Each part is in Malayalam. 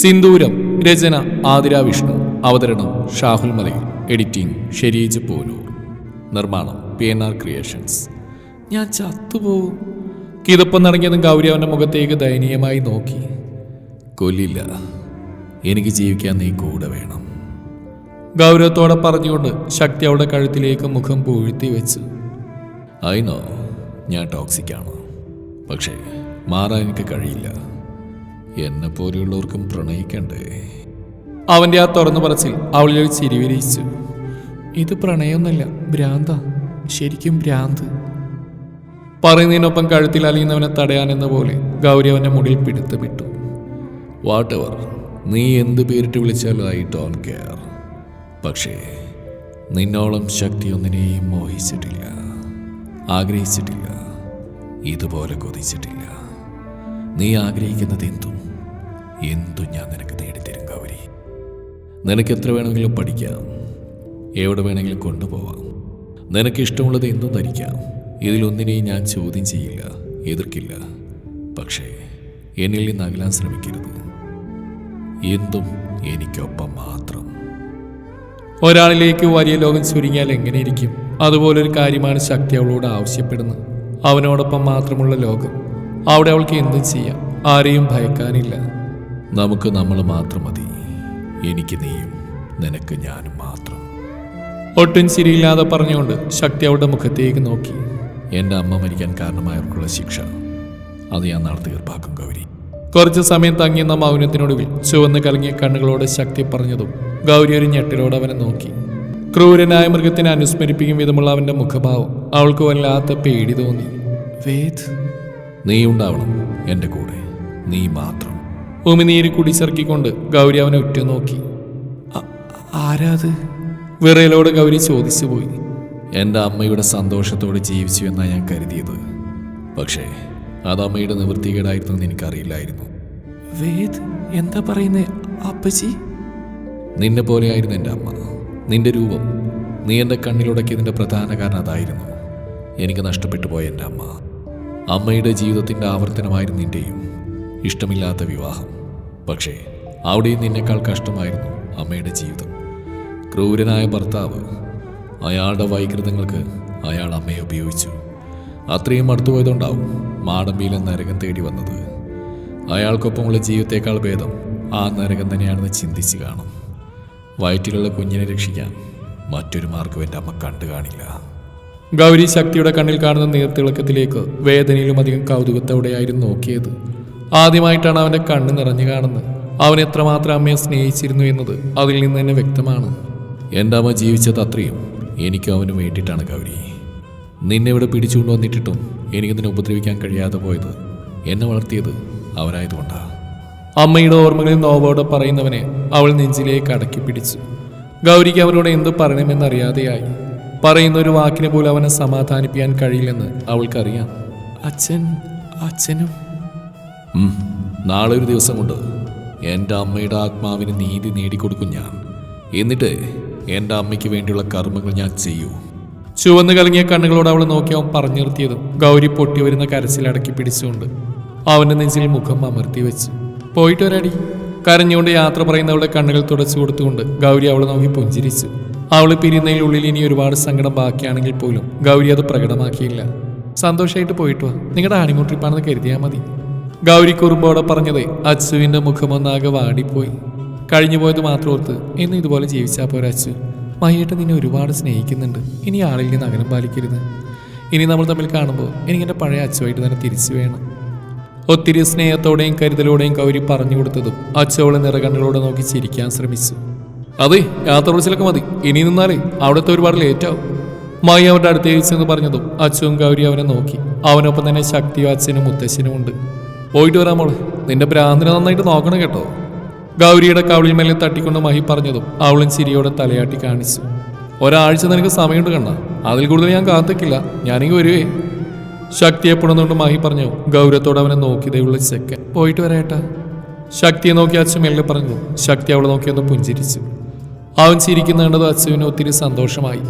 സിന്ദൂരം രചന ആതിര വിഷ്ണു അവതരണം ഷാഹുൽ മലയിൽ എഡിറ്റിംഗ് ഷെരീജ് പോലൂർ നിർമ്മാണം പി എൻ ആർ ക്രിയേഷൻസ്. ഞാൻ ചത്തുപോകും കിതപ്പം നടങ്ങിയതും ഗൗരി അവന്റെ മുഖത്തേക്ക് ദയനീയമായി നോക്കി. കൊല്ലില്ല. എനിക്ക് ജീവിക്കാൻ നീ കൂടെ വേണം. ഗൗരവത്തോടെ പറഞ്ഞുകൊണ്ട് ശക്തി അവളുടെ കഴുത്തിലേക്ക് മുഖം പൂഴ്ത്തി വെച്ചു. അയിനോ ഞാൻ ടോക്സിക്കാണ് പക്ഷേ മാറാൻ എനിക്ക് കഴിയില്ല. എന്നെ പോലെയുള്ളവർക്കും പ്രണയിക്കണ്ടേ? അവന്റെ ആ തുറന്നു പറച്ചിൽ അവളിലൊരു ഒരു ചിരി വിരിയിച്ചു ഇത് പ്രണയമൊന്നുമല്ല ഭ്രാന്ത. ശരിക്കും ഭ്രാന്ത്. പറയുന്നതിനൊപ്പം കഴുത്തിൽ അലിയുന്നവനെ തടയാനെന്ന പോലെ ഗൗരി അവന്റെ മുടിയിൽ പിടുത്തമിട്ടു വാട്ട് എവർ നീ എന്ത് പേരിട്ട് വിളിച്ചാലും ഐ ഡോൺ കെയർ പക്ഷേ നിന്നോളം ശക്തി ഒന്നിനെയും മോഹിച്ചിട്ടില്ല. ആഗ്രഹിച്ചിട്ടില്ല. ഇതുപോലെ കൊതിച്ചിട്ടില്ല. നീ ആഗ്രഹിക്കുന്നത് എന്തും എന്തും ഞാൻ നിനക്ക് നേടിത്തരും ഗൗരി? നിനക്ക് എത്ര വേണമെങ്കിലും പഠിക്കാം. എവിടെ വേണമെങ്കിലും കൊണ്ടുപോവാം. നിനക്ക് ഇഷ്ടമുള്ളത് എന്തും ധരിക്കാം. ഇതിലൊന്നിനെയും ഞാൻ ചോദ്യം ചെയ്യില്ല എതിർക്കില്ല. പക്ഷേ എന്നിൽ നിന്ന് അകലാൻ ശ്രമിക്കരുത്. എന്തും എനിക്കൊപ്പം മാത്രം. ഒരാളിലേക്ക് വലിയ ലോകം ചുരുങ്ങിയാൽ എങ്ങനെയിരിക്കും? അതുപോലൊരു കാര്യമാണ് ശക്തി അവളോട് ആവശ്യപ്പെടുന്നത്. അവനോടൊപ്പം മാത്രമുള്ള ലോകം. അവിടെ അവൾക്ക് എന്തും ചെയ്യാം. ആരെയും ഭയക്കാനില്ല. നമുക്ക് നമ്മൾ മാത്രം മതി. എനിക്ക് നീയും നിനക്ക് ഞാനും മാത്രം. ഒട്ടും ശരിയില്ലാതെ പറഞ്ഞുകൊണ്ട് ശക്തി അവളുടെ മുഖത്തേക്ക് നോക്കി. എന്റെ അമ്മ മരിക്കാൻ കാരണമായവർക്കുള്ള ശിക്ഷ. അത് ഞാൻ നാളെ തീർപ്പാക്കും ഗൗരി. കുറച്ച് സമയം തങ്ങിയെന്ന മൗനത്തിനൊടുവിൽ ചുവന്ന് കലങ്ങിയ കണ്ണുകളോട് ശക്തി പറഞ്ഞതും ഗൗരി ഒരു ഞെട്ടിലോട് അവനെ നോക്കി. ക്രൂരനായ മൃഗത്തിനെ അനുസ്മരിപ്പിക്കും വിധമുള്ള അവന്റെ മുഖഭാവം അവൾക്ക് വല്ലാത്ത പേടി തോന്നി. വേദ് നീ ഉണ്ടാവണം എന്റെ കൂടെ. നീ മാത്രം. ഉമിനീര് കുടിച്ചിറക്കിക്കൊണ്ട് ഗൗരി അവനെ ഉറ്റുനോക്കി. ആരാ ആരാത് വിറയലോട് ഗൗരി ചോദിച്ചു പോയി എന്റെ അമ്മയുടെ സന്തോഷത്തോടെ ജീവിച്ചു എന്നാണ് ഞാൻ കരുതിയത്. പക്ഷേ അത് അമ്മയുടെ നിവൃത്തികേടായിരുന്നു എന്ന് എനിക്കറിയില്ലായിരുന്നു. വേദ് എന്താ പറയുന്നേ? അപ്പച്ചി? നിന്നെ പോലെയായിരുന്നു എന്റെ അമ്മ. നിന്റെ രൂപം നീ എന്റെ കണ്ണിലുടക്കിയതിന്റെ പ്രധാന കാരണം അതായിരുന്നു. എനിക്ക് നഷ്ടപ്പെട്ടു പോയ എന്റെ അമ്മ. അമ്മയുടെ ജീവിതത്തിന്റെ ആവർത്തനമായിരുന്നു നിന്റെയും. ഇഷ്ടമില്ലാത്ത വിവാഹം. പക്ഷേ അവിടെയും നിന്നേക്കാൾ കഷ്ടമായിരുന്നു അമ്മയുടെ ജീവിതം. ക്രൂരനായ ഭർത്താവ് അയാളുടെ വൈകൃതങ്ങൾക്ക് അയാൾ അമ്മയെ ഉപയോഗിച്ചു. അത്രയും അടുത്തുപോയതുണ്ടാവും മാടമ്പിയിലെ നരകം തേടി വന്നത്. അയാൾക്കൊപ്പമുള്ള ജീവിതത്തേക്കാൾ ഭേദം ആ നരകം തന്നെയാണെന്ന് ചിന്തിച്ച് കാണും. വയറ്റിലുള്ള കുഞ്ഞിനെ രക്ഷിക്കാൻ മറ്റൊരു മാർഗം എന്റെ അമ്മ കണ്ടു കാണില്ല. ഗൗരി ശക്തിയുടെ കണ്ണിൽ കാണുന്ന നീർത്തിളക്കത്തിലേക്ക് വേദനയിലും അധികം കൗതുകത്തോടെയായിരുന്നു നോക്കിയത്. ആദ്യമായിട്ടാണ് അവന്റെ കണ്ണ് നിറഞ്ഞു കാണുന്നത്. അവൻ എത്രമാത്രം അമ്മയെ സ്നേഹിച്ചിരുന്നു എന്നത് അതിൽ നിന്ന് തന്നെ വ്യക്തമാണ്. എന്റെ അമ്മ ജീവിച്ചത് അത്രയും. എനിക്കും അവന് വേണ്ടിയിട്ടാണ് ഗൗരി. നിന്നെ ഇവിടെ പിടിച്ചുകൊണ്ട് വന്നിട്ടിട്ടും നിന്നെ ഉപദ്രവിക്കാൻ കഴിയാതെ പോയത് എന്നെ വളർത്തിയത് അവരായതുകൊണ്ടാണ് അമ്മയുടെ ഓർമ്മകളിൽ നോവോടെ പറയുന്നവനെ അവൾ നെഞ്ചിലേക്ക് അടക്കി പിടിച്ചു. ഗൗരിക്ക് അവനോട് എന്ത് പറയണമെന്നറിയാതെയായി. പറയുന്ന ഒരു വാക്കിനെ പോലും അവനെ സമാധാനിപ്പിക്കാൻ കഴിയില്ലെന്ന് അവൾക്കറിയാം. അച്ഛൻ അച്ഛനും നാളെ ഒരു ദിവസം കൊണ്ട് എന്റെ അമ്മയുടെ ആത്മാവിന് നീതി നേടിക്കൊടുക്കും ഞാൻ. എന്നിട്ട് എന്റെ അമ്മയ്ക്ക് വേണ്ടിയുള്ള കർമ്മങ്ങൾ ഞാൻ ചെയ്യൂ. ചുവന്ന് കലങ്ങിയ കണ്ണുകളോട് അവൾ നോക്കി അവൻ പറഞ്ഞു നിർത്തിയതും ഗൗരി പൊട്ടി വരുന്ന കരച്ചിൽ അടക്കി പിടിച്ചുകൊണ്ട് അവന്റെ നെഞ്ചിൽ മുഖം അമർത്തി വെച്ചു. പോയിട്ട് വരാടി. കരഞ്ഞുകൊണ്ട് യാത്ര പറയുന്നവളുടെ കണ്ണുകൾ തുടച്ചു കൊടുത്തുകൊണ്ട് ഗൗരി അവളെ നോക്കി പുഞ്ചിരിച്ചു. അവൾ പിരിയുന്നതിനുള്ളിൽ ഇനി ഒരുപാട് സങ്കടം ബാക്കിയാണെങ്കിൽ പോലും ഗൗരി അത് പ്രകടമാക്കിയില്ല. സന്തോഷമായിട്ട് പോയിട്ട് വാ. നിങ്ങളുടെ ഹണിമൂൺ ട്രിപ്പാണെന്ന് കരുതിയാൽ മതി. ഗൗരി കുറുമ്പോടെ പറഞ്ഞത് അച്ചുവിന്റെ മുഖമൊന്നാകെ വാടിപ്പോയി. കഴിഞ്ഞു പോയത് മാത്രം ഓർത്ത് ഇന്ന് ഇതുപോലെ ജീവിച്ചാൽ പോരാ അച്ചു. മഹിയേട്ട നിന്നെ ഒരുപാട് സ്നേഹിക്കുന്നുണ്ട്. ഇനി ആളിൽ നിന്ന് അകലം പാലിക്കരുത്. ഇനി നമ്മൾ തമ്മിൽ കാണുമ്പോൾ എനിക്ക് എന്റെ പഴയ അച്ചുവായിട്ട് തന്നെ തിരിച്ചു വേണം. ഒത്തിരി സ്നേഹത്തോടെയും കരുതലോടെയും കൗരി പറഞ്ഞു കൊടുത്തതും അച്ചോളെ നിറകണ്ണുകളോടെ നോക്കി ചിരിക്കാൻ ശ്രമിച്ചു. അതെ യാത്ര വിളിച്ചിലൊക്കെ മതി. ഇനി നിന്നാലേ അവിടുത്തെ ഒരുപാട് ലേറ്റാവും മായി അവരുടെ അടുത്തേക്ക് ചെന്ന് പറഞ്ഞതും അച്ചുവും ഗൗരി അവനെ നോക്കി. അവനൊപ്പം തന്നെ ശക്തിയും അച്ഛനും മുത്തശ്ശനും ഉണ്ട് പോയിട്ട് വരാം മോളെ. നിന്റെ ഭ്രാന്തിനെ നന്നായിട്ട് നോക്കണം കേട്ടോ. ഗൗരിയുടെ കവിളിൽ മേലെ തട്ടിക്കൊണ്ട് മഹി പറഞ്ഞതും അവളും ചിരിയോടെ തലയാട്ടി കാണിച്ചു. ഒരാഴ്ച നിനക്ക് സമയമുണ്ട് കണ്ട അതിൽ കൂടുതൽ ഞാൻ കാത്തിക്കില്ല. ഞാനെങ്കിൽ വരുവേ. ശക്തിയെ പുണർന്നുകൊണ്ട് മഹി പറഞ്ഞു ഗൗരവത്തോടെ അവനെ നോക്കിയതേയുള്ള ചെക്കൻ. പോയിട്ട് വരാട്ടാ. ശക്തിയെ നോക്കി അച്ഛൻ മെല്ലെ പറഞ്ഞു. ശക്തി അവളെ നോക്കിയൊന്ന് പുഞ്ചിരിച്ചു. അവൻ ചിരിക്കുന്ന കണ്ടത് അച്ഛവിന് ഒത്തിരി സന്തോഷമായി.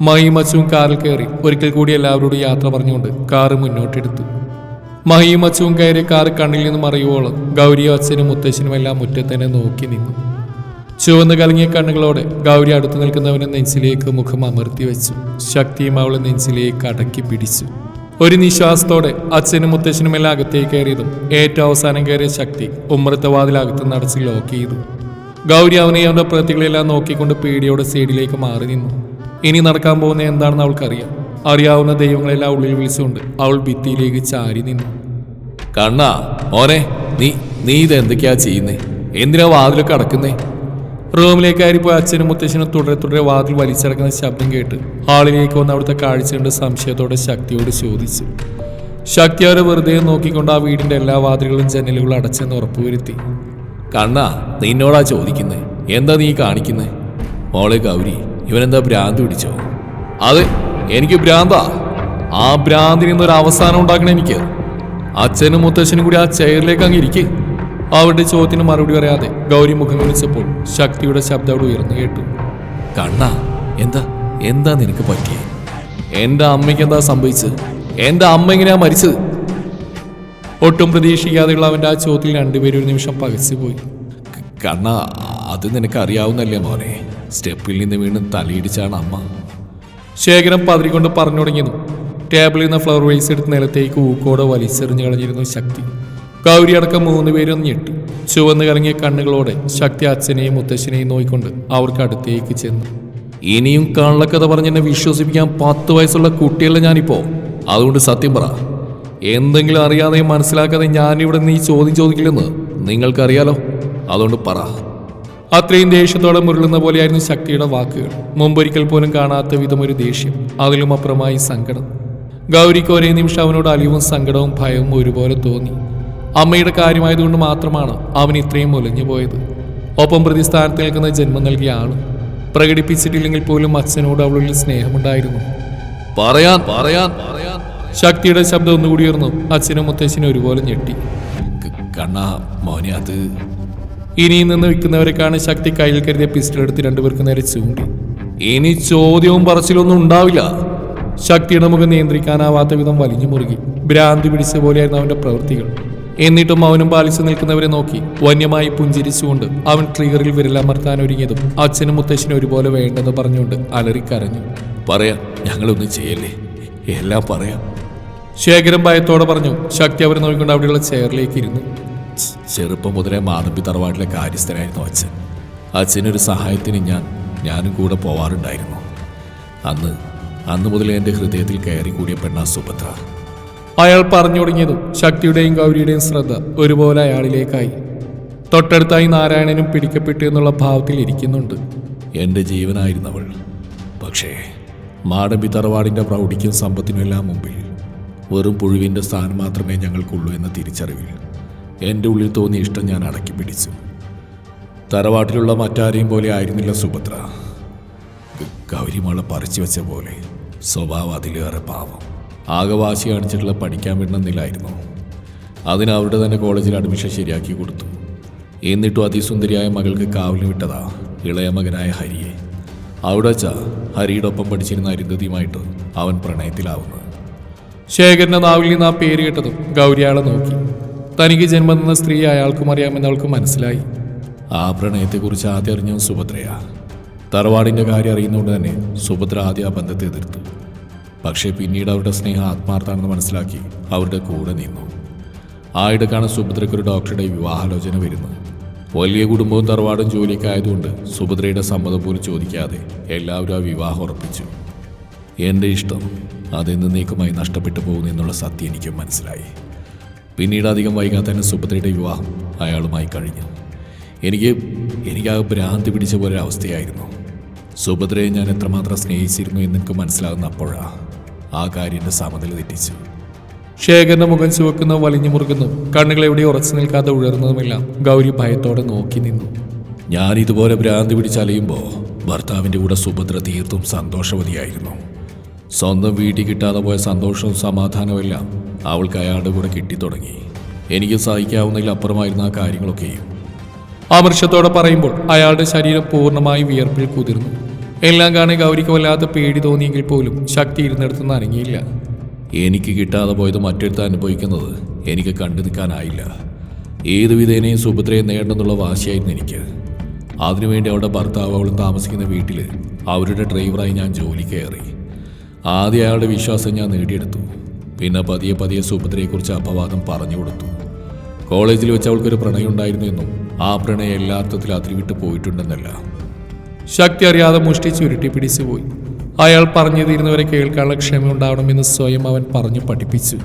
മഹിയും അച്ഛവും കാറിൽ കയറി ഒരിക്കൽ കൂടി എല്ലാവരോടും യാത്ര പറഞ്ഞുകൊണ്ട് കാറ് മുന്നോട്ടെടുത്തു. മഹിയും കയറി കാർ കണ്ണിൽ നിന്നും അറിയുവോളം ഗൗരിയും അച്ഛനും മുത്തശ്ശനും എല്ലാം മുറ്റത്തന്നെ നോക്കി നിന്നു. ചുവന്ന് കലങ്ങിയ കണ്ണുകളോടെ ഗൗരി അടുത്തു നിൽക്കുന്നവനെ നെഞ്ചിലേക്ക് മുഖം അമർത്തി വെച്ചു. ശക്തിയും അവളെ നെഞ്ചിലേക്ക് അടക്കി പിടിച്ചു. ഒരു നിശ്വാസത്തോടെ അച്ഛനും മുത്തശ്ശനും എല്ലാം അകത്തേക്ക് കയറിയതും ഏറ്റവും അവസാനം കയറിയ ശക്തി ഉമ്മറത്തെ വാതിലകത്ത് നടച്ച് ലോക്ക് ചെയ്തു. ഗൗരി അവനെ അവന്റെ പ്രതികളെല്ലാം നോക്കിക്കൊണ്ട് പേടിയോടെ സൈഡിലേക്ക് മാറി നിന്നു. ഇനി നടക്കാൻ പോകുന്ന എന്താണെന്ന് അവൾക്കറിയാം. അറിയാവുന്ന ദൈവങ്ങളെല്ലാം ഉള്ളിൽ വിളിച്ചുകൊണ്ട് അവൾ ഭിത്തിയിലേക്ക് ചാരി നിന്നു. കണ്ണാ മോനെ നീ നീ ഇത് എന്തൊക്കെയാ ചെയ്യുന്നേ? എന്തിനാ വാതിലൊക്കെ അടക്കുന്നേ റൂമിലേക്ക് കയറിപ്പോയി അച്ഛനും മുത്തശ്ശനും തുടരെ തുടരെ വാതിൽ വലിച്ചടക്കുന്ന ശബ്ദം കേട്ട് ഹാളിലേക്ക് വന്ന് അവിടുത്തെ കാഴ്ച കണ്ട് സംശയത്തോടെ ശക്തിയോട് ചോദിച്ചു. ശക്തി അവരെ വെറുതെ നോക്കിക്കൊണ്ട് ആ വീടിന്റെ എല്ലാ വാതിലുകളും ജനലുകളും അടച്ചെന്ന് ഉറപ്പുവരുത്തി. കണ്ണാ നിന്നോടാ ചോദിക്കുന്നേ. എന്താ നീ കാണിക്കുന്നേ? മോളെ ഗൗരി ഇവനെന്താ ഭ്രാന്ത് പിടിച്ചോ? അതെ എനിക്ക് ഭ്രാന്താ. ആ ഭ്രാന്തിന് ഇന്നൊരു അവസാനം ഉണ്ടാക്കണം എനിക്ക്. അച്ഛനും മുത്തശ്ശനും കൂടി ആ ചെയറിലേക്ക് അങ്ങ് ഇരിക്ക്. അവരുടെ ചോദ്യത്തിന് മറുപടി പറയാതെ ഗൗരി മുഖം വിളിച്ചപ്പോൾ ശക്തിയുടെ ശബ്ദം അവിടെ ഉയർന്നു കേട്ടു. കണ്ണ എന്താ എന്താ നിനക്ക് പറ്റിയത് എന്റെ അമ്മയ്ക്ക് എന്താ സംഭവിച്ചത്? എന്റെ അമ്മ എങ്ങനെയാ മരിച്ചത്? ഒട്ടും പ്രതീക്ഷിക്കാതെയുള്ള അവന്റെ ആ ചോദ്യത്തിൽ രണ്ടുപേരും ഒരു നിമിഷം പകച്ചുപോയി. പോയി കണ്ണ അത് നിനക്ക് അറിയാവുന്നല്ലേ മോനെ? സ്റ്റെപ്പിൽ നിന്ന് വീണ് തലയിടിച്ചാണ് അമ്മ. ശേഖരം പതിരിക്കൊണ്ട് പറഞ്ഞു തുടങ്ങിയതും ടേബിളിൽ നിന്ന് ഫ്ലവർ വേസ് എടുത്ത് നിലത്തേക്ക് ഊക്കോടെ വലിച്ചെറിഞ്ഞു കളഞ്ഞിരുന്നു ശക്തി. ഗൗരി അടക്കം മൂന്ന് പേരും ഞെട്ടി. ചുവന്ന് കലങ്ങിയ കണ്ണുകളോടെ ശക്തി അച്ഛനെയും മുത്തശ്ശനെയും നോയിക്കൊണ്ട് അവർക്ക് അടുത്തേക്ക് ചെന്നു. ഇനിയും കള്ളക്കഥ പറഞ്ഞ് എന്നെ വിശ്വസിപ്പിക്കാൻ പത്ത് വയസ്സുള്ള കുട്ടിയല്ല ഞാനിപ്പോ. അതുകൊണ്ട് സത്യം പറ. എന്തെങ്കിലും അറിയാതെയും മനസ്സിലാക്കാതെ ഞാനിവിടെ നീ ചോദ്യം ചോദിക്കില്ലെന്ന് നിങ്ങൾക്കറിയാലോ? അതുകൊണ്ട് പറ. അത്രയും ദേഷ്യത്തോടെ മുരളുന്ന പോലെയായിരുന്നു ശക്തിയുടെ വാക്കുകൾ മുമ്പൊരിക്കൽ പോലും കാണാത്ത വിധം ഒരു ദേഷ്യം അതിലും അപ്പുറമായി സങ്കടം. ഗൗരിക്ക് ഒരേ നിമിഷം അവനോട് അലിവും സങ്കടവും ഭയവും ഒരുപോലെ തോന്നി. അമ്മയുടെ കാര്യമായതുകൊണ്ട് മാത്രമാണ് അവൻ ഇത്രയും ഒലഞ്ഞു പോയത്. ഒപ്പം പ്രതിസ്ഥാനത്ത് നിൽക്കുന്ന ജന്മം നൽകിയ ആളും. പ്രകടിപ്പിച്ചിട്ടില്ലെങ്കിൽ പോലും അച്ഛനോട് അവളുള്ളിൽ സ്നേഹമുണ്ടായിരുന്നു. പറയാൻ പറയാൻ പറയാൻ. ശക്തിയുടെ ശബ്ദം ഒന്നുകൂടി ഉയർന്നു അച്ഛനും മുത്തശ്ശനും ഒരുപോലെ ഞെട്ടി. കണ്ണ മോനെ അത് ഇനിയിൽ നിന്ന് വിൽക്കുന്നവരെ കാണാൻ ശക്തി കയ്യിൽ കരുതിയ പിസ്റ്റൾ എടുത്ത് രണ്ടുപേർക്ക് നേരെ ചൂണ്ടി. ഇനി ചോദ്യവും പറച്ചിലൊന്നും ഉണ്ടാവില്ല. ശക്തിയുടെ മുഖം നിയന്ത്രിക്കാനാവാത്ത വിധം വലിഞ്ഞു മുറുകി. ഭ്രാന്തി പിടിച്ച പോലെയായിരുന്നു അവന്റെ പ്രവൃത്തികൾ. എന്നിട്ടും അവനും പാലിച്ചു നിൽക്കുന്നവരെ നോക്കി. വന്യമായി പുഞ്ചിരിച്ചുകൊണ്ട് അവൻ ട്രിഗറിൽ വിരലമർത്താൻ ഒരുങ്ങിയതും അച്ഛനും മുത്തശ്ശനും ഒരുപോലെ വേണ്ടെന്ന് പറഞ്ഞുകൊണ്ട് അലറിക്കരഞ്ഞു പറയാം ഞങ്ങളൊന്നും ചെയ്യല്ലേ? എല്ലാം പറയാം. ശേഖരം ഭയത്തോടെ പറഞ്ഞു. ശക്തി അവരെ നോക്കിക്കൊണ്ട് അവിടെയുള്ള ചെയറിലേക്ക് ഇരുന്നു. ചെറുപ്പം മുതലേ മാതമ്പി തറവാട്ടിലെ കാര്യസ്ഥനായിരുന്നു അച്ഛൻ. അച്ഛനൊരു സഹായത്തിന് ഞാൻ ഞാനും കൂടെ പോവാറുണ്ടായിരുന്നു. അന്ന് അന്ന് മുതലേ എന്റെ ഹൃദയത്തിൽ കയറി കൂടിയ പെണ്ണ സുഭദ്ര. അയാൾ പറഞ്ഞു തുടങ്ങിയതും ശക്തിയുടെയും ഗൗരിയുടെയും ശ്രദ്ധ ഒരുപോലെ അയാളിലേക്കായി. തൊട്ടടുത്തായി നാരായണനും പിടിക്കപ്പെട്ടു എന്നുള്ള ഭാവത്തിൽ ഇരിക്കുന്നുണ്ട്. എന്റെ ജീവനായിരുന്നവൾ പക്ഷേ മാടമ്പി തറവാടിന്റെ പ്രൗഢിക്കും സമ്പത്തിനും എല്ലാം മുമ്പിൽ വെറും പുഴുവിന്റെ സ്ഥാനം മാത്രമേ ഞങ്ങൾക്കുള്ളൂ എന്ന തിരിച്ചറിവിൽ എന്റെ ഉള്ളിൽ തോന്നിയ ഇഷ്ടം ഞാൻ അടക്കി പിടിച്ചു. തറവാട്ടിലുള്ള മറ്റാരെയും പോലെ ആയിരുന്നില്ല സുഭദ്ര. കൗരിമാള പറിച്ചു വെച്ച പോലെ സ്വഭാവം അതിലേറെ പാവം. ആകെ വാശി കാണിച്ചിട്ടുള്ള പഠിക്കാൻ വിടണമെന്നില്ലായിരുന്നു അതിന് അവരുടെ തന്നെ കോളേജിൽ അഡ്മിഷൻ ശരിയാക്കി കൊടുത്തു. എന്നിട്ടും അതിസുന്ദരിയായ മകൾക്ക് കാവലിന് വിട്ടതാ ഇളയ മകനായ ഹരിയെ. അവിടെ വച്ചാ ഹരിയുടെ ഒപ്പം പഠിച്ചിരുന്ന അരുന്ധതിയുമായിട്ട് അവൻ പ്രണയത്തിലാവുന്നത്. ശേഖരന്റെ നാവിൽ നിന്ന് ആ പേര് കേട്ടതും ഗൗരിയാളെ നോക്കി. തനിക്ക് ജന്മം തന്ന സ്ത്രീ അയാൾക്കും അറിയാമെന്ന് അവൾക്ക് മനസ്സിലായി. ആ പ്രണയത്തെക്കുറിച്ച് ആദ്യം അറിഞ്ഞത് സുഭദ്രയാ. തറവാടിന്റെ കാര്യം അറിയുന്നതുകൊണ്ട് തന്നെ സുഭദ്ര ആദ്യം ആ ബന്ധത്തെ എതിർത്തു. പക്ഷേ പിന്നീട് അവരുടെ സ്നേഹം ആത്മാർത്ഥാണെന്ന് മനസ്സിലാക്കി അവരുടെ കൂടെ നിന്നു. ആയിടക്കാണ് സുഭദ്രയ്ക്ക് ഒരു ഡോക്ടറുടെ വിവാഹാലോചന വരുന്നത്. വലിയ കുടുംബവും തറവാടും ജോലിയൊക്കെ ആയതുകൊണ്ട് സുഭദ്രയുടെ സമ്മതം പോലും ചോദിക്കാതെ എല്ലാവരും ആ വിവാഹം ഉറപ്പിച്ചു. എന്റെ ഇഷ്ടം അതെന്നേക്കുമായി നഷ്ടപ്പെട്ടു പോകുന്നു എന്നുള്ള സത്യം എനിക്ക് മനസ്സിലായി. പിന്നീട് അധികം വൈകാതെ തന്നെ സുഭദ്രയുടെ വിവാഹം അയാളുമായി കഴിഞ്ഞു. എനിക്ക് എനിക്ക് ആ ഭ്രാന്തി പിടിച്ച പോലെ അവസ്ഥയായിരുന്നു. സുഭദ്രയെ ഞാൻ എത്രമാത്രം സ്നേഹിച്ചിരുന്നു എന്ന് എനിക്ക് മനസ്സിലാകുന്ന അപ്പോഴാ ആ കാര്യം എന്റെ സമനില തെറ്റിച്ചു. ശേഖരന്റെ മുഖം ചുവക്കുന്ന വലിഞ്ഞു മുറുകുന്നു കണ്ണുകൾ എവിടെ ഉറച്ചു നിൽക്കാതെ ഉയർന്നതുമെല്ലാം ഗൗരി ഭയത്തോടെ നോക്കി നിന്നു. ഞാൻ ഇതുപോലെ ഭ്രാന്തി പിടിച്ചലയുമ്പോൾ ഭർത്താവിന്റെ കൂടെ സുഭദ്ര തീർത്തും സന്തോഷവതിയായിരുന്നു. സ്വന്തം വീട്ടിൽ കിട്ടാതെ പോയ സന്തോഷവും സമാധാനവും എല്ലാം അവൾക്ക് അയാളുടെ കൂടെ കിട്ടിത്തുടങ്ങി. എനിക്ക് സഹിക്കാവുന്നതിൽ അപ്പുറമായിരുന്ന ആ കാര്യങ്ങളൊക്കെയും. അമർഷത്തോടെ പറയുമ്പോൾ അയാളുടെ ശരീരം പൂർണമായി വിയർപ്പിൽ കുതിർന്നു. എല്ലാം കാണാൻ ഗൗരിക്ക് വല്ലാത്ത പേടി തോന്നിയെങ്കിൽ പോലും ശക്തി ഇരുന്നിടത്തുനിന്ന് അനങ്ങിയില്ല. എനിക്ക് കിട്ടാതെ പോയത് മറ്റൊരുത്ത അനുഭവിക്കുന്നത് എനിക്ക് കണ്ടു നിൽക്കാനായില്ല. ഏത് വിധേനയും സുഭദ്രയെ നേടണമെന്നുള്ള വാശിയായിരുന്നു എനിക്ക്. അതിനുവേണ്ടി അവളുടെ ഭർത്താവ് അവളും താമസിക്കുന്ന വീട്ടിൽ അവരുടെ ഡ്രൈവറായി ഞാൻ ജോലി കയറി ആദ്യം അയാളുടെ വിശ്വാസം ഞാൻ നേടിയെടുത്തു. പിന്നെ പതിയെ പതിയെ സുഭദ്രയെക്കുറിച്ച് അപവാദം പറഞ്ഞു കൊടുത്തു. കോളേജിൽ വെച്ച് അവൾക്കൊരു പ്രണയം ഉണ്ടായിരുന്നു എന്നും ആ പ്രണയം എല്ലാ അതിരിവിട്ട് പോയിട്ടുണ്ടെന്നല്ല. ശക്തി അറിയാതെ മുഷ്ടി ചുരുട്ടി പിടിച്ചു പോയി. അയാൾ പറഞ്ഞു തീരുന്നവരെ കേൾക്കാനുള്ള ക്ഷമ ഉണ്ടാവണമെന്ന് സ്വയം അവൻ പറഞ്ഞു പഠിപ്പിച്ചു.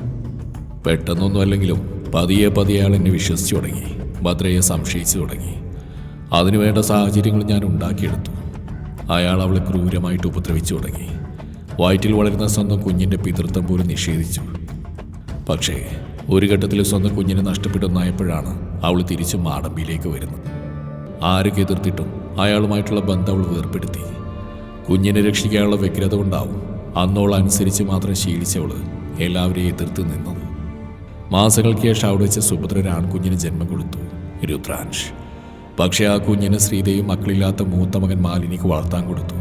പെട്ടെന്നൊന്നും അല്ലെങ്കിലും പതിയെ പതിയെ അയാൾ എന്നെ വിശ്വസിച്ചു തുടങ്ങി. ഭദ്രയെ സംശയിച്ചു തുടങ്ങി. അതിനുവേണ്ട സാഹചര്യങ്ങൾ ഞാൻ ഉണ്ടാക്കിയെടുത്തു. അയാൾ അവളെ ക്രൂരമായിട്ട് ഉപദ്രവിച്ചു തുടങ്ങി. വയറ്റിൽ വളരുന്ന സ്വന്തം കുഞ്ഞിന്റെ പിതൃത്വം പോലും നിഷേധിച്ചു. പക്ഷേ ഒരു ഘട്ടത്തിൽ സ്വന്തം കുഞ്ഞിനെ നഷ്ടപ്പെട്ടെന്നായപ്പോഴാണ് അവൾ തിരിച്ച് മാടമ്പിയിലേക്ക് വരുന്നത്. ആരൊക്കെ എതിർത്തിട്ടും അയാളുമായിട്ടുള്ള ബന്ധം അവൾ വേർപ്പെടുത്തി. കുഞ്ഞിനെ രക്ഷിക്കാനുള്ള വ്യഗ്രത ഉണ്ടാവും അന്നോൾ അനുസരിച്ച് മാത്രം ശീലിച്ചവൾ എല്ലാവരെയും എതിർത്ത് നിന്നു മാസങ്ങൾക്ക് ശേഷം അവിടെ വെച്ച് സുഭദ്ര ഒരു ആൺകുഞ്ഞിന് ജന്മം കൊടുത്തു രുദ്രാൻഷ്. പക്ഷേ ആ കുഞ്ഞിന് ശ്രീദേവി മക്കളില്ലാത്ത മൂത്ത മകൻ മാലിനിക്ക് വളർത്താൻ കൊടുത്തു.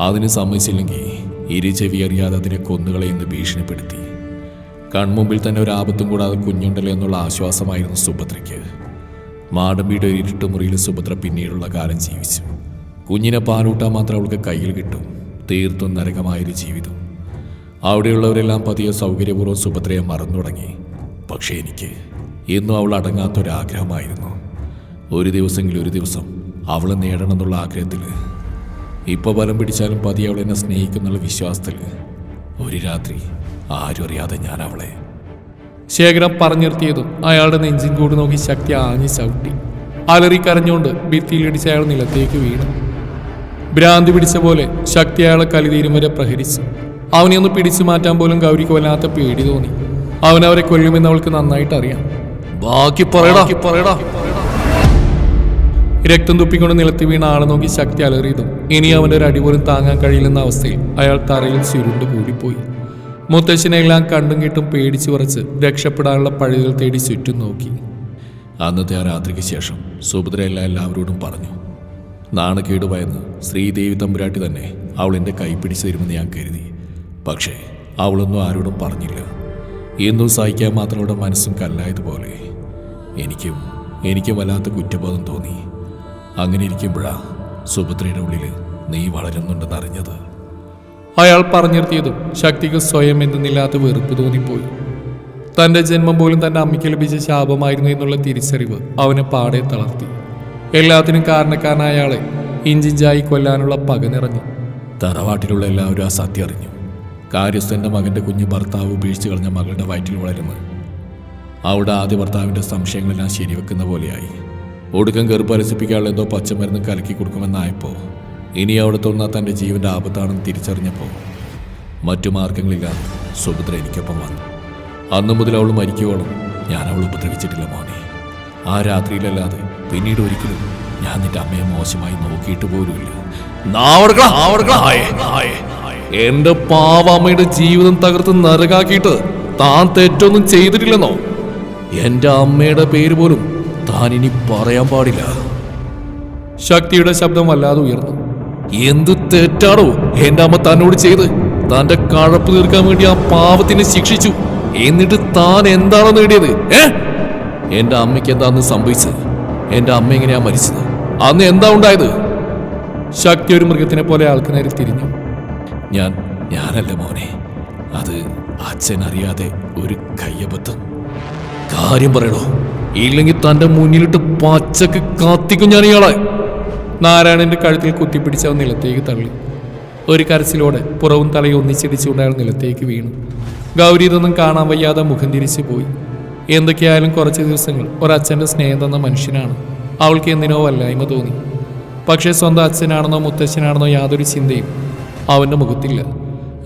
അതിന് സമ്മതിച്ചില്ലെങ്കിൽ ഇരു ചെവി അറിയാതെ അതിനെ കൊന്നുകളയെന്ന് ഭീഷണിപ്പെടുത്തി. കൺമുമ്പിൽ തന്നെ ഒരു ആപത്തും കൂടാതെ കുഞ്ഞുണ്ടല്ലോ എന്നുള്ള ആശ്വാസമായിരുന്നു സുഭദ്രയ്ക്ക്. മാടമ്പിയുടെ ഇരുട്ട് ഇരുട്ടുമുറിയിൽ സുഭദ്ര പിന്നീടുള്ള കാലം ജീവിച്ചു. കുഞ്ഞിനെ പാലൂട്ടാൻ മാത്രം അവൾക്ക് കയ്യിൽ കിട്ടും. തീർത്തും നരകമായൊരു ജീവിതം. അവിടെയുള്ളവരെല്ലാം പതിയെ സൗകര്യപൂർവം സുഭദ്രയെ മറന്നു തുടങ്ങി പക്ഷേ എനിക്ക് എന്നും അവൾ അടങ്ങാത്തൊരാഗ്രഹമായിരുന്നു. ഒരു ദിവസമെങ്കിലും ഒരു ദിവസം അവളെ നേടണമെന്നുള്ള ആഗ്രഹത്തിൽ ഇപ്പോൾ ബലം പിടിച്ചാലും പതി അവൾ എന്നെ സ്നേഹിക്കുന്നുള്ള വിശ്വാസത്തിൽ ഒരു രാത്രി ആരും അറിയാതെ ഞാൻ അവളെ ശേഖരം പറഞ്ഞു നിർത്തിയതും അയാളുടെ നെഞ്ചിൻ കൂട് നോക്കി ശക്തി ആഞ്ഞു ചവിട്ടി. അലറി കരഞ്ഞുകൊണ്ട് ഭിത്തിയിലിടിച്ച് അയാൾ നിലത്തേക്ക് വീണു. ഭ്രാന്തി പിടിച്ച പോലെ ശക്തി അയാളെ കലിതീരും വരെ പ്രഹരിച്ചു. അവനെ ഒന്ന് പിടിച്ചു മാറ്റാൻ പോലും ഗൗരിക്ക് വല്ലാത്ത പേടി തോന്നി. അവൻ അവരെ കൊല്ലുമെന്ന് അവൾക്ക് നന്നായിട്ട് അറിയാം ബാക്കി പറയടാ. പറയടാ. രക്തം തുപ്പിക്കൊണ്ട് നിലത്തി വീണ ആളെ നോക്കി ശക്തി അലറിയതും ഇനി അവന്റെ ഒരു അടി പോലും താങ്ങാൻ കഴിയില്ലെന്ന അവസ്ഥയിൽ അയാൾ തറയിൽ ചുരുണ്ട് കൂടിപ്പോയി. മുത്തശ്ശിനെല്ലാം കണ്ടും കേട്ടും പേടിച്ചു പറച്ച് രക്ഷപ്പെടാനുള്ള പഴികൾ തേടി ചുറ്റും നോക്കി. അന്നത്തെ ആ രാത്രിക്ക് ശേഷം സുഭദ്ര എല്ലാം എല്ലാവരോടും പറഞ്ഞു നാണക്കേട് ഭയന്ന് ശ്രീദേവി തമ്പുരാട്ടി തന്നെ അവൾ എന്റെ കൈ പിടിച്ചു തരുമെന്ന് ഞാൻ കരുതി. പക്ഷേ അവളൊന്നും ആരോടും പറഞ്ഞില്ല. എന്നും സഹിക്കാൻ മാത്രം അവളുടെ മനസ്സും കല്ലായതുപോലെ. എനിക്കും എനിക്ക് വല്ലാത്ത കുറ്റബോധം തോന്നി. അങ്ങനെ ഇരിക്കുമ്പോഴാ സുഭദ്രയുടെ ഉള്ളിൽ നീ വളരുന്നുണ്ടെന്ന് അറിഞ്ഞത്. അയാൾ പറഞ്ഞിർത്തിയതും ശക്തിക്ക് സ്വയം എന്തെന്നില്ലാത്ത വെറുപ്പ് തോന്നിപ്പോയി. തന്റെ ജന്മം പോലും തന്റെ അമ്മയ്ക്ക് ലഭിച്ച ശാപമായിരുന്നു എന്നുള്ള തിരിച്ചറിവ് അവനെ പാടെ തളർത്തി. എല്ലാത്തിനും കാരണക്കാരനായ അയാളെ ഇഞ്ചിഞ്ചായി കൊല്ലാനുള്ള പക നിറഞ്ഞു. തറവാട്ടിലുള്ള എല്ലാവരും ആ സത്യം അറിഞ്ഞു. കാര്യസ്ഥന്റെ മകന്റെ കുഞ്ഞു ഭർത്താവ് ഉപേക്ഷിച്ച് കളഞ്ഞ മകളുടെ വയറ്റിൽ വളരുന്നു. അവിടെ ആദ്യ ഭർത്താവിന്റെ സംശയങ്ങളെല്ലാം ശരിവെക്കുന്ന പോലെയായി. ഒടുക്കം ഗർഭരസിപ്പിക്കാനുള്ള എന്തോ പച്ചമരുന്ന് കലക്കി കൊടുക്കുമെന്നായപ്പോൾ ഇനി അവിടെ തുറന്നാൽ തന്റെ ജീവന്റെ ആപത്താണെന്ന് തിരിച്ചറിഞ്ഞപ്പോൾ മറ്റു മാർഗങ്ങളില്ലാതെ സുഭദ്ര എനിക്കൊപ്പം വന്നു. അന്നു മുതൽ അവൾ മരിക്കുവോളും ഞാൻ അവൾ ഉപദ്രവിച്ചിട്ടില്ല മോനെ. ആ രാത്രിയിലല്ലാതെ പിന്നീട് ഒരിക്കലും ഞാൻ നിന്റെ അമ്മയെ മോശമായി നോക്കിയിട്ട് പോലുമില്ല എന്റെ പാവമ്മയുടെ ജീവിതം തകർത്ത് നരകാക്കിയിട്ട് താൻ തെറ്റൊന്നും ചെയ്തിട്ടില്ലെന്നോ? എന്റെ അമ്മയുടെ പേര് പോലും താൻ ഇനി പറയാൻ പാടില്ല. ശക്തിയുടെ ശബ്ദം വല്ലാതെ ഉയർന്നു. എന്ത് തെറ്റാണോ എന്റെ അമ്മ തന്നോട് ചെയ്ത്. തന്റെ കഴപ്പ് തീർക്കാൻ വേണ്ടി ആ പാവത്തിനെ ശിക്ഷിച്ചു. എന്നിട്ട് താൻ എന്താണോ നേടിയത്? ഏ? എന്റെ അമ്മയ്ക്ക് എന്താന്ന് സംഭവിച്ചത്? എന്റെ അമ്മ എങ്ങനെയാ മരിച്ചത്? അന്ന് എന്താ ഉണ്ടായത്? ശക്തി ഒരു മൃഗത്തിനെ പോലെ ആൾക്ക് നേരെ തിരിഞ്ഞു. ഞാൻ ഞാനല്ല മോനെ. അത് അച്ഛൻ അറിയാതെ ഒരു കയ്യബദ്ധം. കാര്യം പറയണോ? ഇല്ലെങ്കിൽ തന്റെ മുന്നിലിട്ട് പച്ചക്ക് കത്തിക്കും ഞാൻ ഇയാളെ. നാരായണന്റെ കഴുത്തിൽ കുത്തിപ്പിടിച്ച് അവൻ നിലത്തേക്ക് തള്ളി. ഒരു കരച്ചിലോടെ പുറവും തലയും ഒന്നിച്ചിടിച്ചുകൊണ്ട് അയാൾ നിലത്തേക്ക് വീണു. ഗൗരി ഇതൊന്നും കാണാൻ വയ്യാതെ മുഖം തിരിച്ചു പോയി. എന്തൊക്കെയായാലും കുറച്ച് ദിവസങ്ങൾ ഒരച്ഛന്റെ സ്നേഹം തന്ന മനുഷ്യനാണ്. അവൾക്ക് എന്തിനോ വല്ലായ്മ തോന്നി. പക്ഷേ സ്വന്തം അച്ഛനാണെന്നോ മുത്തച്ഛനാണെന്നോ യാതൊരു ചിന്തയും അവന്റെ മുഖത്തില്ല.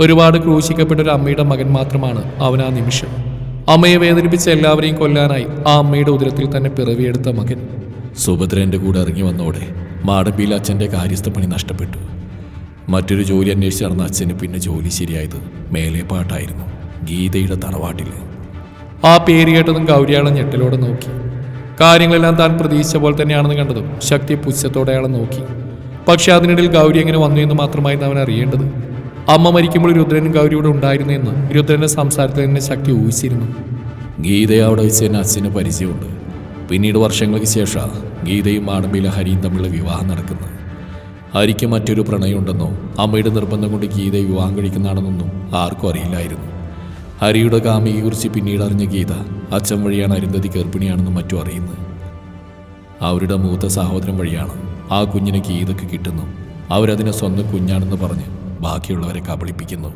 ഒരുപാട് ക്രൂശിക്കപ്പെട്ട ഒരു അമ്മയുടെ മകൻ മാത്രമാണ് അവൻ ആ നിമിഷം. അമ്മയെ വേദനിപ്പിച്ച എല്ലാവരെയും കൊല്ലാനായി ആ അമ്മയുടെ ഉദരത്തിൽ തന്നെ പിറവിയെടുത്ത മകൻ. സുഭദ്രന്റെ കൂടെ ഇറങ്ങി വന്നോടെ മാടമ്പിയിൽ അച്ഛന്റെ കാര്യസ്ഥ പണി നഷ്ടപ്പെട്ടു. മറ്റൊരു ജോലി അന്വേഷിച്ച് നടന്ന അച്ഛന് പിന്നെ ജോലി ശരിയായത് മേലേപ്പാട്ടായിരുന്നു ഗീതയുടെ തറവാട്ടിൽ. ആ പേര് കേട്ടതും ഗൗരിയാളെ ഞെട്ടലോടെ നോക്കി. കാര്യങ്ങളെല്ലാം താൻ പ്രതീക്ഷിച്ച പോലെ തന്നെയാണെന്ന് കണ്ടതും ശക്തി പുച്ഛത്തോടെ അയാളെ നോക്കി. പക്ഷെ അതിനിടയിൽ ഗൗരി എങ്ങനെ വന്നു എന്ന് മാത്രമായിരുന്നു അവൻ അറിയേണ്ടത്. അമ്മ മരിക്കുമ്പോൾ രുദ്രനും ഗൗരിയോട് ഉണ്ടായിരുന്നു എന്ന് രുദ്രന്റെ സംസാരത്തിൽ തന്നെ ശക്തി ഊഹിച്ചിരുന്നു. ഗീതയെ അവിടെ വെച്ച് തന്നെ അച്ഛന് പരിചയമുണ്ട്. പിന്നീട് വർഷങ്ങൾക്ക് ശേഷം ഗീതയും മാടമ്പിയിലെ ഹരിയും തമ്മിലുള്ള വിവാഹം നടക്കുന്നത്. ഹരിക്ക് മറ്റൊരു പ്രണയമുണ്ടെന്നോ അമ്മയുടെ നിർബന്ധം കൊണ്ട് ഗീത വിവാഹം കഴിക്കുന്നതാണെന്നൊന്നും ആർക്കും അറിയില്ലായിരുന്നു. ഹരിയുടെ കാമിയെക്കുറിച്ച് പിന്നീട് അറിഞ്ഞ ഗീത അച്ഛൻ വഴിയാണ് അരുന്ധതി ഗർഭിണിയാണെന്നും മറ്റും അറിയുന്നത്. അവരുടെ മൂത്ത സഹോദരൻ വഴിയാണ് ആ കുഞ്ഞിനെ ഗീതക്ക് കിട്ടുന്നു. അവരതിനെ സ്വന്തം കുഞ്ഞാണെന്ന് പറഞ്ഞ് ബാക്കിയുള്ളവരെ കബളിപ്പിക്കുന്നു.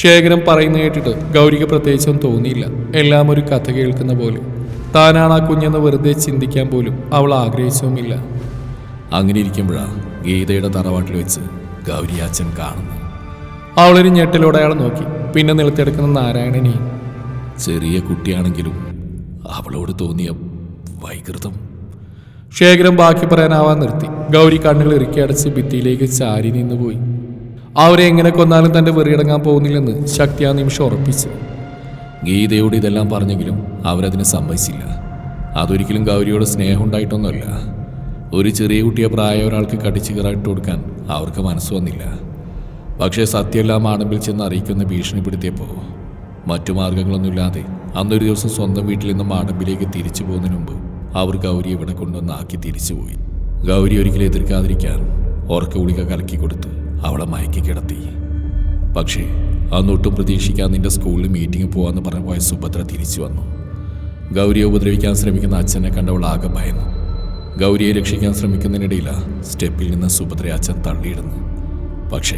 ശേഖരം പറയുന്ന കേട്ടിട്ട് ഗൗരിക്ക് പ്രത്യേകിച്ചൊന്നും തോന്നിയില്ല. എല്ലാം ഒരു കഥ കേൾക്കുന്ന പോലെ. താനാണ് ആ കുഞ്ഞെന്ന് വെറുതെ ചിന്തിക്കാൻ പോലും അവൾ ആഗ്രഹിച്ചുമില്ല അങ്ങനെ ഇരിക്കുമ്പോഴാണ് ഗീതയുടെ തറവാട്ടിൽ വെച്ച് ഗൗരി അച്ഛൻ കാണുന്നു അവളൊരു ഞെട്ടലോടെ അയാൾ നോക്കി. പിന്നെ നിലത്തെടുക്കുന്ന നാരായണനെയും ചെറിയ കുട്ടിയാണെങ്കിലും അവളോട് തോന്നിയ വൈകൃതം. ശേഖരം ബാക്കി പറയാനാവാൻ നിർത്തി. ഗൗരി കണ്ണുകൾ ഇറുക്കി അടച്ച് ഭിത്തിയിലേക്ക് ചാരി നിന്നുപോയി അവരെ എങ്ങനെ കൊന്നാലും തന്റെ വെറിയടങ്ങാൻ പോകുന്നില്ലെന്ന് ശക്തി ആ നിമിഷം ഉറപ്പിച്ചു. ഗീതയോട് ഇതെല്ലാം പറഞ്ഞെങ്കിലും അവരതിനെ സമ്മതിച്ചില്ല. അതൊരിക്കലും ഗൗരിയോട് സ്നേഹം ഉണ്ടായിട്ടൊന്നുമല്ല ഒരു ചെറിയ കുട്ടിയെ പ്രായ ഒരാൾക്ക് കടിച്ചു കീറായിട്ട് കൊടുക്കാൻ അവർക്ക് മനസ്സ് വന്നില്ല. പക്ഷേ സത്യമെല്ലാം ആണുമ്പിൽ ചെന്ന് അറിയിക്കുന്ന ഭീഷണിപ്പെടുത്തിയപ്പോൾ മറ്റു മാർഗങ്ങളൊന്നുമില്ലാതെ അന്നൊരു ദിവസം സ്വന്തം വീട്ടിൽ നിന്നും മാടമ്പിലേക്ക് തിരിച്ചു പോകുന്നതിന് മുമ്പ് അവർ ഗൗരി ഇവിടെ കൊണ്ടുവന്നാക്കി തിരിച്ചുപോയി. ഗൗരി ഒരിക്കലും എതിർക്കാതിരിക്കാൻ ഉറക്ക ഗുളിക കലക്കി കൊടുത്ത്. അവളെ മയക്കി കിടത്തി. പക്ഷേ അന്നൊട്ടും പ്രതീക്ഷിക്കാൻ നിന്റെ സ്കൂളിൽ മീറ്റിംഗ് പോവാന്ന് പറഞ്ഞു പോയ സുഭദ്ര തിരിച്ചു വന്നു. ഗൗരിയെ ഉപദ്രവിക്കാൻ ശ്രമിക്കുന്ന അച്ഛനെ കണ്ടവൾ ആകെ ഭയന്നു. ഗൗരിയെ രക്ഷിക്കാൻ ശ്രമിക്കുന്നതിനിടയില സ്റ്റെപ്പിൽ നിന്ന് സുഭദ്ര അച്ഛൻ തള്ളിയിടുന്നു. പക്ഷേ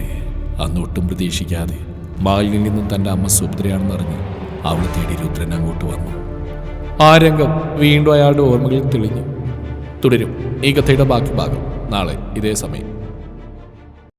അന്നൊട്ടും പ്രതീക്ഷിക്കാതെ മാലിനിൽ നിന്നും തന്റെ അമ്മ സുഭദ്രയാണെന്ന് അറിഞ്ഞ് അവളെ തേടി രുദ്രൻ അങ്ങോട്ട് വന്നു. ആ രംഗം വീണ്ടും അയാളുടെ ഓർമ്മകളിൽ തെളിഞ്ഞു. തുടരും ഈ കഥയുടെ ബാക്കി ഭാഗം. നാളെ ഇതേ സമയം.